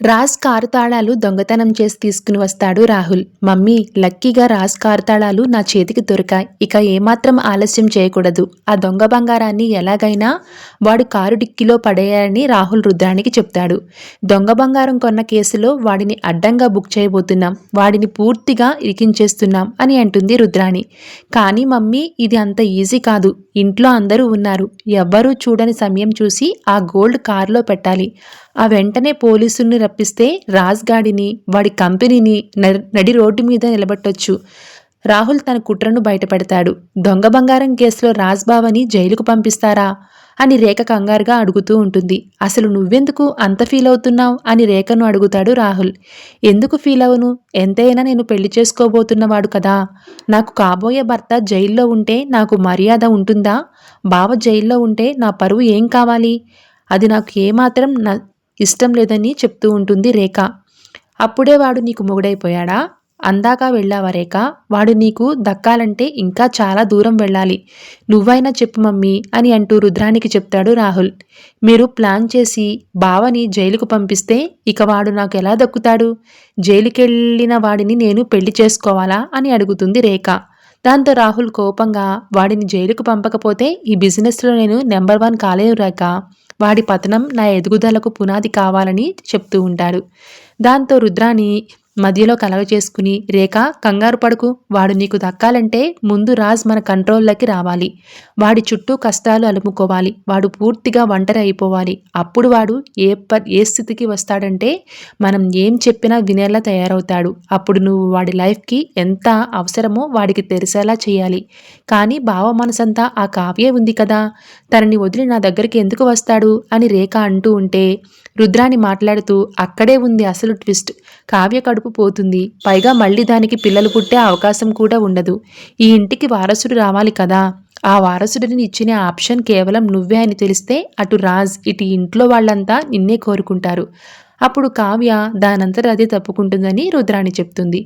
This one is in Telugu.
రాజ్ కారు తాళాలు దొంగతనం చేసి తీసుకుని వస్తాడు రాహుల్. మమ్మీ లక్కీగా రాజ్ కారు తాళాలు నా చేతికి దొరికాయి. ఇక ఏమాత్రం ఆలస్యం చేయకూడదు. ఆ దొంగ బంగారాన్ని ఎలాగైనా వాడు కారు డిక్కిలో పడేయాలని రాహుల్ రుద్రానికి చెప్తాడు. దొంగ బంగారం కొన్న కేసులో వాడిని అడ్డంగా బుక్ చేయబోతున్నాం. వాడిని పూర్తిగా ఇరికించేస్తున్నాం అని అంటుంది రుద్రాణి. కానీ మమ్మీ ఇది అంత ఈజీ కాదు. ఇంట్లో అందరూ ఉన్నారు. ఎవ్వరూ చూడని సమయం చూసి ఆ గోల్డ్ కారులో పెట్టాలి. ఆ వెంటనే పోలీసుల్ని రప్పిస్తే రాజ్గాడిని వాడి కంపెనీని నడి రోడ్డు మీద నిలబెట్టొచ్చు. రాహుల్ తన కుట్రను బయటపెడతాడు. దొంగ బంగారం కేసులో రాజ్ బావని జైలుకు పంపిస్తారా? అని రేఖ కంగారుగా అడుగుతూ ఉంటుంది. అసలు నువ్వెందుకు అంత ఫీల్ అవుతున్నావు? అని రేఖను అడుగుతాడు రాహుల్. ఎందుకు ఫీల్ అవను? ఎంతైనా నేను పెళ్ళి చేసుకోబోతున్నవాడు కదా. నాకు కాబోయే భర్త జైల్లో ఉంటే నాకు మర్యాద ఉంటుందా? బావ జైల్లో ఉంటే నా పరువు ఏం కావాలి? అది నాకు ఏమాత్రం ఇష్టం లేదని చెప్తూ ఉంటుంది రేఖ. అప్పుడే వాడు నీకు మొగుడైపోయాడా? అందాక వెళ్ళావా రేఖ? వాడు నీకు దక్కాలంటే ఇంకా చాలా దూరం వెళ్ళాలి. నువ్వైనా చెప్పు మమ్మీ అని అంటూ రుద్రానికి చెప్తాడు రాహుల్. మీరు ప్లాన్ చేసి బావని జైలుకు పంపిస్తే ఇక వాడు నాకు ఎలా దక్కుతాడు? జైలుకెళ్ళిన వాడిని నేను పెళ్ళి చేసుకోవాలా అని అడుగుతుంది రేఖ. దాంతో రాహుల్ కోపంగా వాడిని జైలుకు పంపకపోతే ఈ బిజినెస్లో నేను నెంబర్ వన్ కాలేను వాడి పతనం నా ఎదుగుదలకు పునాది కావాలని చెప్తూ ఉంటాడు. దాంతో రుద్రాని మధ్యలో కలవ చేసుకుని రేఖ కంగారు పడుకు. వాడు నీకు దక్కాలంటే ముందు రాజ్ మన కంట్రోల్లోకి రావాలి. వాడి చుట్టూ కష్టాలు అలుముకోవాలి. వాడు పూర్తిగా ఒంటరి అయిపోవాలి. అప్పుడు వాడు ఏ ప ఏ స్థితికి వస్తాడంటే మనం ఏం చెప్పినా వినేలా తయారవుతాడు. అప్పుడు నువ్వు వాడి లైఫ్కి ఎంత అవసరమో వాడికి తెలిసేలా చేయాలి. కానీ బావ మనసంతా ఆ కావ్యే ఉంది కదా. తనని వదిలి నా దగ్గరికి ఎందుకు వస్తాడు? అని రేఖ అంటూ ఉంటే రుద్రాని మాట్లాడుతూ అక్కడే ఉంది అసలు ట్విస్ట్. కావ్య కడుపు పోతుంది. పైగా మళ్ళీ దానికి పిల్లలు పుట్టే అవకాశం కూడా ఉండదు. ఈ ఇంటికి వారసుడు రావాలి కదా. ఆ వారసుడిని ఇచ్చిన ఆప్షన్ కేవలం నువ్వే అని తెలిస్తే అటు రాజ్ ఇటు ఇంట్లో వాళ్ళంతా నిన్నే కోరుకుంటారు. అప్పుడు కావ్య దానంతట అదే తప్పుకుంటుందని రుద్రాణి చెప్తుంది.